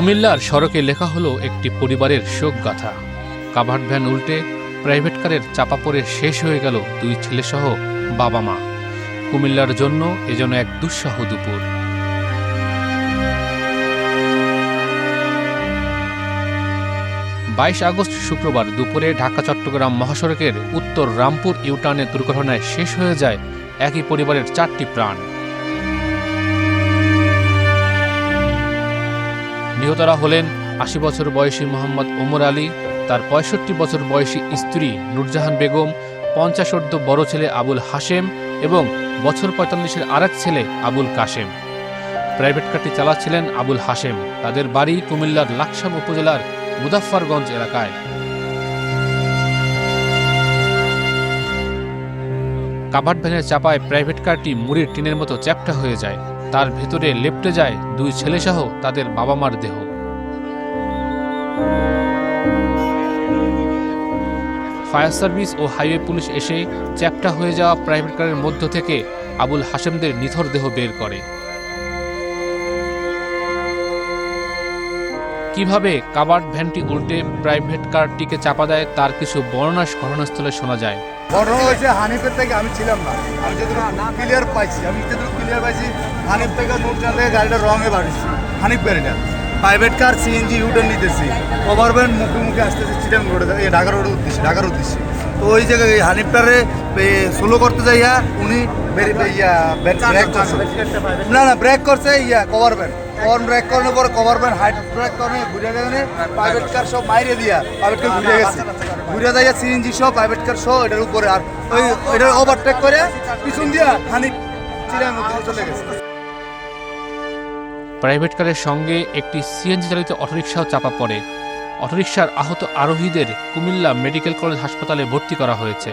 কুমিল্লার সড়কে লেখা হলো একটি পরিবারের শোক গাথা কাভার্ড ভ্যান উল্টে প্রাইভেট কারের চাপা পড়ে শেষ হয়ে গেল দুই ছেলেসহ বাবা মা। কুমিল্লার জন্য এ যেন এক দুঃসাহ দুপুর। বাইশ আগস্ট শুক্রবার দুপুরে ঢাকা, চট্টগ্রাম মহাসড়কের উত্তর রামপুর ইউটার্নের দুর্ঘটনায় শেষ হয়ে যায় একই পরিবারের চারটি প্রাণ। নিহতরা হলেন আশি বছর বয়সী মোহাম্মদ ওমর আলী, তার পঁয়ষট্টি বছর বয়সী স্ত্রী নুরজাহান বেগম পঞ্চাশোর্ধ বড় ছেলে আবুল হাশেম এবং বছর পঁয়তাল্লিশের আরেক ছেলে আবুল কাশেম। প্রাইভেট কারটি চালাচ্ছিলেন আবুল হাশেম। তাদের বাড়ি কুমিল্লার লাকসাম উপজেলার মুজাফফরগঞ্জ এলাকায়। কাভার্ড ভ্যানের চাপায় প্রাইভেট কারটি মুড়ির টিনের মতো চ্যাপ্টা হয়ে যায়। তার ভেতরে লেপটে যায় দুই ছেলেসহ তাদের বাবা মার দেহ। ফায়ার সার্ভিস ও হাইওয়ে পুলিশ এসে চ্যাপটা হয়ে যাওয়া প্রাইভেট কারের মধ্য থেকে আবুল হাসেমদের নিথর দেহ বের করে। কীভাবে কাবার্ড ভ্যানটি উল্টে প্রাইভেট কারটিকে চাপা দেয় তার কিছু বর্ণনা ঘটনাস্থলে শোনা যায়। ঘটনা হয়েছে হানিফের থেকে আমি ছিলাম না। আমি যতটুকু ক্লিয়ার পাইছি আমি যতটুকু ক্লিয়ার পাইছি হানিফ থেকে নুরজান থেকে গাড়িটা রঙে বাড়িছি হানিফ গাড়িটা প্রাইভেট কার সিএনজি ইউটার নিতেছি। ওভার ভ্যান মুখে মুখে আসতেছে চিটাং রোডে ঢাকা রোডে উদ্দেশ্যে ঢাকার উদ্দেশ্যে। তো ওই জায়গায় এই হানিফটারে স্লো করতে যাইয়া উনি ইয়া ব্রেক করছে। না না ব্রেক করছে ইয়া কভার ভ্যান কভার ব্রেক করানোর পরে কভার ভ্যান হাইট ব্রেক করে ঘুরে প্রাইভেট কার সব মাইরে দিয়া। প্রাইভেট কার ঘুরে গেছে। ঘুরে যাইয়া সিএনজি সহ প্রাইভেট কার সহ এটার উপরে আর ওই ওইটার ওভারটেক করে পিছন দিয়া উদ্দেশ্যে চলে গেছে। প্রাইভেট কারের সঙ্গে একটি সিএনজি চালিত অটোরিকশাও চাপা পড়ে। অটোরিকশার আহত আরোহীদের কুমিল্লা মেডিকেল কলেজ হাসপাতালে ভর্তি করা হয়েছে।